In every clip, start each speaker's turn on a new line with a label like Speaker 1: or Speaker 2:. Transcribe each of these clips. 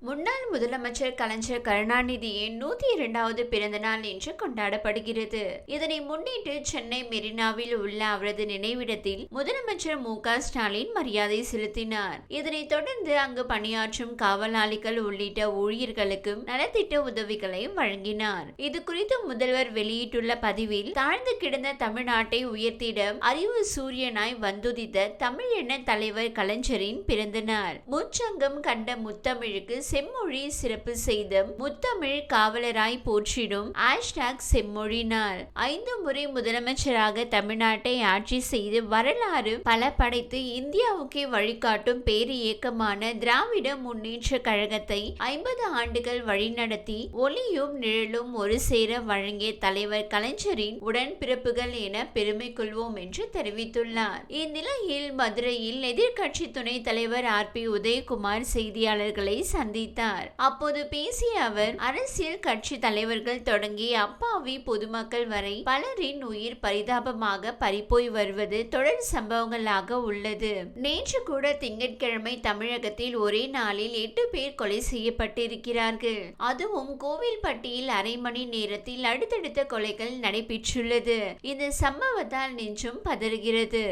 Speaker 1: முன்னாள் முதலமைச்சர் கலைஞர் கருணாநிதியின் நூத்தி இரண்டாவது பிறந்த நாள் இன்று கொண்டாடப்படுகிறது. இதனை முன்னிட்டு சென்னை மெரினாவில் உள்ள அவரது நினைவிடத்தில் முதலமைச்சர் மு ஸ்டாலின் மரியாதை செலுத்தினார். இதனைத் தொடர்ந்து அங்கு பணியாற்றும் காவலாளிகள் உள்ளிட்ட ஊழியர்களுக்கும் நலத்திட்ட உதவிகளை வழங்கினார். இது குறித்து முதல்வர் வெளியிட்டுள்ள பதிவில் தாழ்ந்து கிடந்த தமிழ்நாட்டை உயர்த்திட அறிவு சூரியனாய் வந்துதித்த தமிழ் எண்ண தலைவர் கலைஞரின் பிறந்த நாள். முச்சங்கம் கண்ட முத்தமிழுக்கு செம்மொழி சிறப்பு செய்த முத்தமிழ் காவலராய் போற்றிடும் ஹேஷ்டாக் செம்மொழி நாள் ஐந்து முறை முதலமைச்சராக தமிழ்நாட்டை ஆட்சி செய்து வரலாறு பல படைத்து இந்தியாவுக்கே வழிகாட்டும் பேரு இயக்கமான திராவிட முன்னேற்ற கழகத்தை ஐம்பது ஆண்டுகள் வழிநடத்தி ஒளியும் நிழலும் ஒரு சேர வழங்கிய தலைவர் கலைஞரின் உடன்பிறப்புகள் என பெருமை கொள்வோம் என்று தெரிவித்துள்ளார். இந்நிலையில் மதுரையில் எதிர்க்கட்சி துணைத் தலைவர் ஆர் பி உதயகுமார் செய்தியாளர்களை சந்தி சந்தித்தார் அப்போது பேசிய அவர் அரசியல் கட்சி தலைவர்கள் தொடங்கி அப்பாவி பொதுமக்கள் வரை பலரின் உயிர் பரிதாபமாக பறிப்போய் வருவது தொடர் சம்பவங்களாக உள்ளது. நேற்று கூட திங்கட்கிழமை தமிழகத்தில் ஒரே நாளில் எட்டு பேர் கொலை செய்யப்பட்டிருக்கிறார்கள். அதுவும் கோவில்பட்டியில் அரை மணி நேரத்தில் அடுத்தடுத்த கொலைகள் நடைபெற்றுள்ளது. இந்த சம்பவத்தால் நெஞ்சும் பதறுகிறது.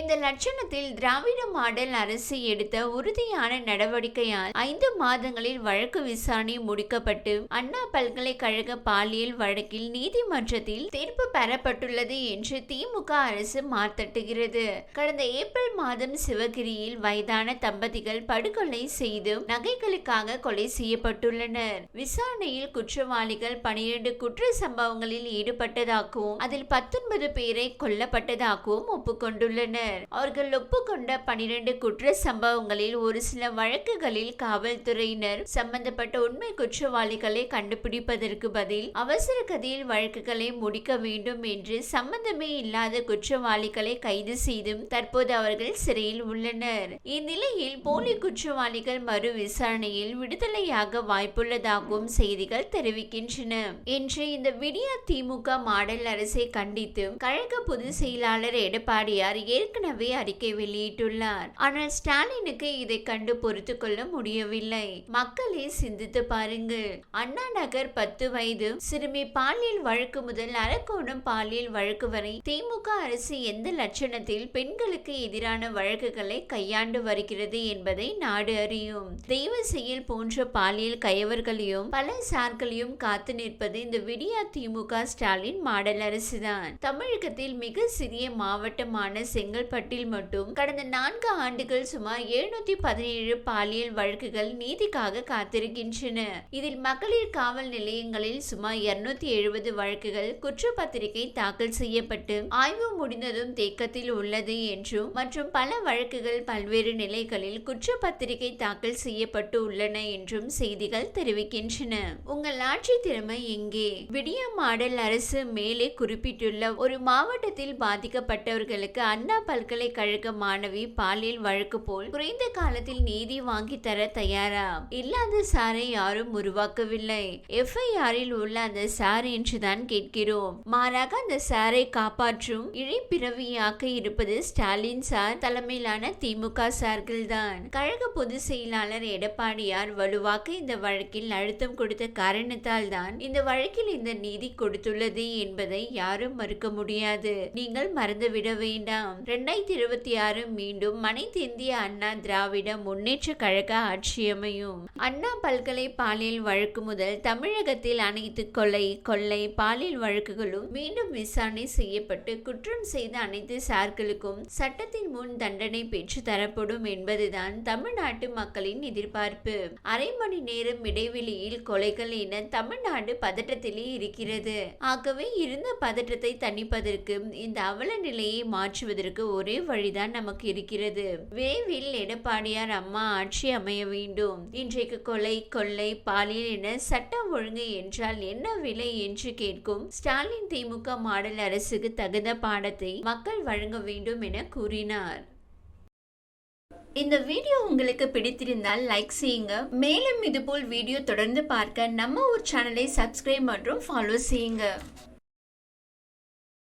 Speaker 1: இந்த லட்சணத்தில் திராவிட மாடல் அரசு எடுத்த உறுதியான நடவடிக்கையால் ஐந்து மாதங்களில் வழக்கு விசாரணை முடிக்கப்பட்டு அண்ணா பல்கலைக்கழக பாலியல் வழக்கில் நீதிமன்றத்தில் தீர்ப்பு பெறப்பட்டுள்ளது என்று திமுக அரசு மாத்தட்டுகிறது. கடந்த ஏப்ரல் மாதம் சிவகிரியில் வயதான தம்பதிகள் படுகொலை செய்து நகைகளுக்காக கொலை செய்யப்பட்டுள்ளனர். விசாரணையில் குற்றவாளிகள் பனிரெண்டு குற்ற சம்பவங்களில் ஈடுபட்டதாகவும் அதில் பத்தொன்பது பேரை கொல்லப்பட்டதாகவும் ஒப்புக்கொண்டுள்ளனர். அவர்கள் ஒப்புக்கொண்ட பனிரெண்டு குற்ற சம்பவங்களில் ஒரு சில வழக்குகளில் காவல்துறையினர் சம்பந்தப்பட்ட உண்மை குற்றவாளிகளை கண்டுபிடிப்பதற்கு பதில் அவசர கதியில் வழக்குகளை முடிக்க வேண்டும் என்று சம்பந்தமே இல்லாத குற்றவாளிகளை கைது செய்தும் தற்போது அவர்கள் சிறையில் உள்ளனர். இந்நிலையில் போலி குற்றவாளிகள் மறு விசாரணையில் விடுதலையாக வாய்ப்புள்ளதாகவும் செய்திகள் தெரிவிக்கின்றன. இன்று இந்த விடிய திமுக மாடல் அரசை கண்டித்து கழக பொதுச் செயலாளர் எடப்பாடியார் ஏற்கனவே அறிக்கை வெளியிட்டுள்ளார். ஆனால் ஸ்டாலினுக்கு இதை கண்டு பொறுத்து கொள்ள முடியவில்லை. மக்களே சிந்தித்து பாருங்கள். அண்ணா நகர் பத்து வயது சிறுமி பாலியல் வழக்கு முதல் அரக்கோணம் பாலியல் வழக்கு வரை திமுக அரசு எந்த லட்சணத்தில் பெண்களுக்கு எதிரான வழக்குகளை கையாண்டு வருகிறது என்பதை நாடு அறியும். தெய்வ செயல் போன்ற பாலியல் கயவர்களையும் பல சார்களையும் காத்து நிற்பது இந்த விடியா திமுக ஸ்டாலின் மாடல் அரசுதான். தமிழகத்தில் மிக சிறிய மாவட்டமான செங்கல்பட்டில் மட்டும் கடந்த நான்கு ஆண்டுகள் சுமார் எழுநூத்தி பதினேழு பாலியல் வழக்குகள் நீதிக்காக காத்திருக்கின்றன. இதில் மகளிர் காவல் நிலையங்களில் சுமார் இருநூத்தி எழுபது வழக்குகள் குற்றப்பத்திரிகை தாக்கல் செய்யப்பட்டு ஆய்வு முடிந்ததும் தேக்கத்தில் உள்ளது என்றும் மற்றும் பல வழக்குகள் பல்வேறு நிலைகளில் குற்றப்பத்திரிகை தாக்கல் செய்யப்பட்டு உள்ளன என்றும் செய்திகள் தெரிவிக்கின்றன. உங்கள் ஆட்சி திறமை எங்கே? விடிய மாடல் அரசு மேலே குறிப்பிட்டுள்ள ஒரு மாவட்டத்தில் பாதிக்கப்பட்டவர்களுக்கு அண்ணா பல்கலைக்கழக மாணவி பாலியல் வழக்கு போல் குறைந்த காலத்தில் நீதி வாங்கி தர தயாரா? இல்லாத சாரை யாரும் உருவாக்கவில்லை. எஃப்ஐஆரில் உள்ள அந்த சார் என்றுதான் கேட்கிறோம். மாறாக அந்த சாரை காப்பாற்றும் இழைப்பிறவியாக இருப்பது ஸ்டாலின் சார் தலைமையிலான திமுக சார்கள் தான் கழக பொதுச் செயலாளர் எடப்பாடியார் வலுவாக்க இந்த வழக்கில் அழுத்தம் கொடுத்த காரணத்தால் தான் இந்த வழக்கில் இந்த நீதி கொடுத்துள்ளது என்பதை யாரும் மறுக்க முடியாது. நீங்கள் மறந்துவிட வேண்டாம். இரண்டாயிரத்தி இருபத்தி ஆறு மீண்டும் அனைத்து இந்திய அண்ணா திராவிட முன்னேற்ற கழக ஆட்சியமையும் அண்ணா பல்கலை பாலியல் வழக்கு முதல் தமிழகத்தில் அனைத்து கொலை கொள்ளை பாலியல் வழக்குகளும் மீண்டும் விசாரணை செய்யப்பட்டு குற்றம் செய்த அனைத்து சார்களுக்கும் சட்டத்தின் முன் தண்டனை பெற்று தரப்படும் என்பதுதான் தமிழ்நாட்டு மக்களின் எதிர்பார்ப்பு. அரை மணி நேரம் இடைவெளியில் கொலைகள் என தமிழ்நாடு பதட்டத்திலே இருக்கிறது. ஆகவே இருந்த பதட்டத்தை தணிப்பதற்கு இந்த அவல நிலையை மாற்றுவதற்கு ஒரே வழிதான் நமக்கு இருக்கிறது. விரைவில் எடப்பாடியார் அம்மா ஆட்சி அமைய வேண்டும். இன்றைக்கு கொலை கொள்ளை பாலியல் என சட்டம் ஒழுங்கு என்றால் என்ன விலை என்று கேட்கும் ஸ்டாலின் திமுக மாடல் அரசுக்கு தகுந்த பாடத்தை மக்கள் வழங்க வேண்டும் என கூறினார். இந்த வீடியோ உங்களுக்கு பிடித்திருந்தால் லைக் செய்யுங்க. மேலும் இதுபோல் வீடியோ தொடர்ந்து பார்க்க நம்ம ஒரு சேனலை சப்ஸ்கிரைப் மற்றும் ஃபாலோ செய்யுங்க.